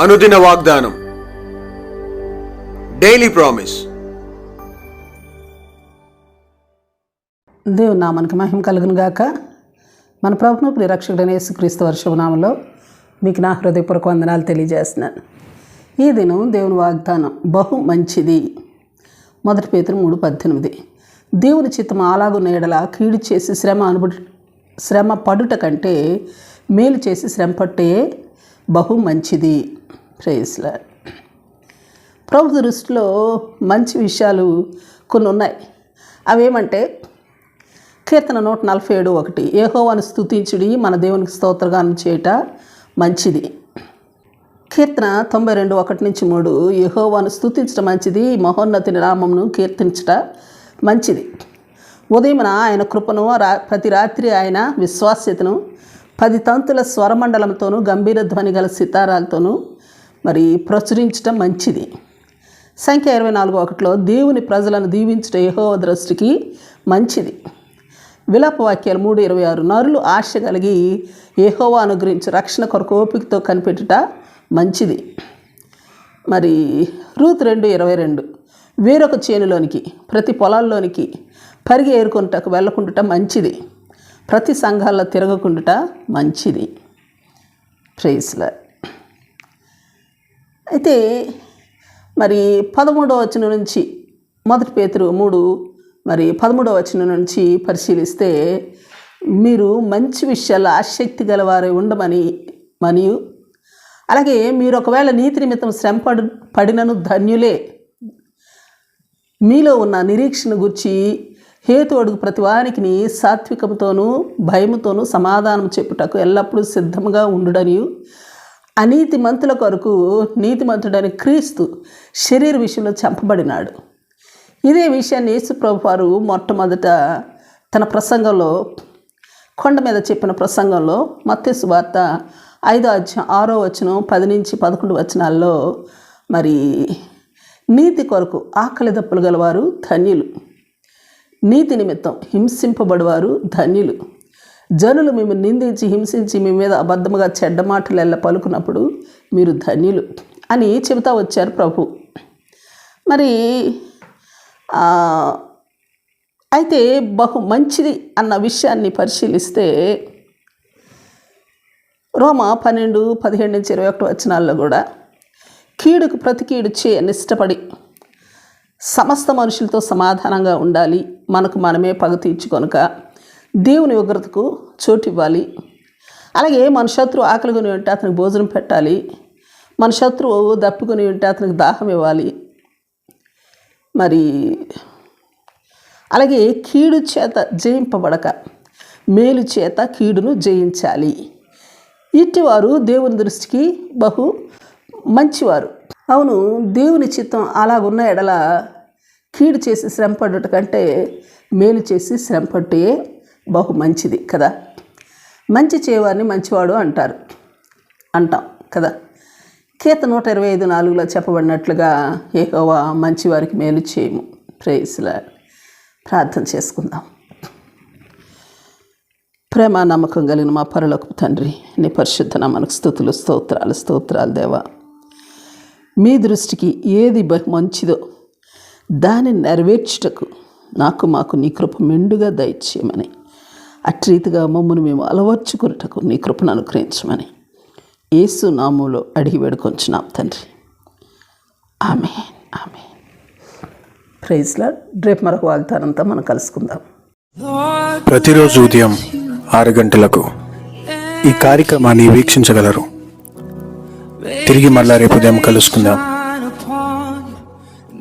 అనుదిన వాగ్దానం. Daily promise దేవుని నామానికి మహిమ కలుగును గాక. మన ప్రభును ప్రిరక్షకుడైన యేసుక్రీస్తు వర్షభనామంలో మీకు నా హృదయపూర్వక వందనాలు తెలియజేస్తున్నాను. ఈ దినం దేవుని వాగ్దానం బహు మంచిది. మొదటి పేతురు మూడు పద్దెనిమిది. దేవుని చిత్తం అలాగున్న ఎడల కీడు చేసి శ్రమ అనుభ శ్రమ పడుట కంటే మేలు చేసి శ్రమ పట్టే బహు మంచిది. ప్రేస్లా ప్రభు దృష్టిలో మంచి విషయాలు కొన్ని ఉన్నాయి. అవేమంటే కీర్తన నూట నలభై ఏడు ఒకటి ఏహోవాను స్థుతించుడి మన దేవునికి స్తోత్రగానం చేయట మంచిది. కీర్తన తొంభై రెండు ఒకటి నుంచి మూడు యహోవాను స్థుతించడం మంచిది మహోన్నతిని నామమును కీర్తించట మంచిది. ఉదయమున ఆయన కృపను రా ప్రతి రాత్రి ఆయన విశ్వాస్యతను పది తంతుల స్వరమండలంతోనూ గంభీర ధ్వని గల సితారాలతోనూ మరి ప్రచురించటం మంచిది. సంఖ్య ఇరవై నాలుగు ఒకటిలో దేవుని ప్రజలను దీవించట యహో దృష్టికి మంచిది. విలాప వాక్యాలు మూడు ఇరవై ఆరు నరులు ఆశ కలిగి ఏహోవా అనుగ్రహించి రక్షణ కొరకు ఓపికతో కనిపెట్టుట మంచిది. మరి రూత్ రెండు ఇరవై రెండు వేరొక చేనులోనికి ప్రతి పొలాల్లోనికి పరిగి ఏరుకొనుటకు వెళ్ళకుండుట మంచిది. ప్రతి సంఘాల్లో తిరగకుండుట మంచిది. ప్రేస్ల అయితే మరి పదమూడవ వచనం నుంచి మొదటి పేతురు మూడు మరి పదమూడవ వచనం నుంచి పరిశీలిస్తే మీరు మంచి విషయాల్లో ఆసక్తి గలవారే ఉండమని మరియు అలాగే మీరు ఒకవేళ నీతి నిమిత్తం శ్రమ పడినను ధన్యులే. మీలో ఉన్న నిరీక్షణ గురించి హేతు అడుగు ప్రతి వారికి సాత్వికంతోనూ భయముతోనూ సమాధానం చెప్పుటకు ఎల్లప్పుడూ సిద్ధంగా ఉండుడనియు. అనీతి మంతుల కొరకు నీతిమంతుడని క్రీస్తు శరీర విషయంలో చంపబడినాడు. ఇదే విషయాన్ని యేసుప్రభు వారు మొట్టమొదట తన ప్రసంగంలో కొండ మీద చెప్పిన ప్రసంగంలో మత్స్సు వార్త ఐదో అధ్యాయం ఆరో వచనం పది నుంచి పదకొండు వచనాల్లో మరి నీతి కొరకు ఆకలి దప్పులు గలవారు ధన్యులు. నీతి నిమిత్తం హింసింపబడివారు ధన్యులు జనులు మేము నిందించి హింసించి మీ మీద అబద్ధముగా చెడ్డ మాటలు ఎల్ల పలుకున్నప్పుడు మీరు ధన్యులు అని చెబుతా వచ్చారు ప్రభు. మరి అయితే బహు మంచిది అన్న విషయాన్ని పరిశీలిస్తే రోమ పన్నెండు పదిహేడు నుంచి ఇరవై ఒకటి వచనాల్లో కూడా కీడుకు ప్రతి కీడు చేయని ఇష్టపడి సమస్త మనుషులతో సమాధానంగా ఉండాలి. మనకు మనమే పగ తీర్చుకొనక దేవుని ఉగ్రతకు చోటు ఇవ్వాలి. అలాగే మన శత్రువు ఆకలికొని ఉంటే అతనికి భోజనం పెట్టాలి. మన శత్రువు దప్పుకొని ఉంటే అతనికి దాహం ఇవ్వాలి. మరి అలాగే కీడు చేత జయింపబడక మేలు చేత కీడును జయించాలి. ఇట్టివారు దేవుని దృష్టికి బహు మంచివారు. అవును దేవుని చిత్తం అలాగున్న ఎడల కీడు చేసి శ్రమపడుట కంటే మేలు చేసి శ్రమపట్టే బహు మంచిది కదా. మంచి చేయవారిని మంచివాడు అంటారు. అంటాం కదా. కీర్త నూట ఇరవై ఐదు నాలుగులో చెప్పబడినట్లుగా ఏహోవా మంచివారికి మేలు చేయము. ప్రేయసులా ప్రార్థన చేసుకుందాం. ప్రేమ నమ్మకం కలిగిన మా పరలోక తండ్రి నీ పరిశుద్ధ మనకు స్థుతులు స్తోత్రాలు స్తోత్రాలు దేవా. మీ దృష్టికి ఏది బహు మంచిదో దాన్ని నెరవేర్చుటకు నాకు మాకు నీ కృప మెండుగా దయచేయమని. అట్రీతిగా మమ్మల్ని మేము అలవర్చుకున్నటకు నీ కృపను అనుగ్రహించమని. యేసు నామంలో అడిగి వేడుకొంచున్నాం తండ్రి. ఆమె ఆమె ప్రైజ్లా రేపు మరొక వాగ్దానంతో మనం కలుసుకుందాం. ప్రతిరోజు ఉదయం ఆరు గంటలకు ఈ కార్యక్రమాన్ని వీక్షించగలరు. తిరిగి మళ్ళా రేపు ఉదయం కలుసుకుందాం.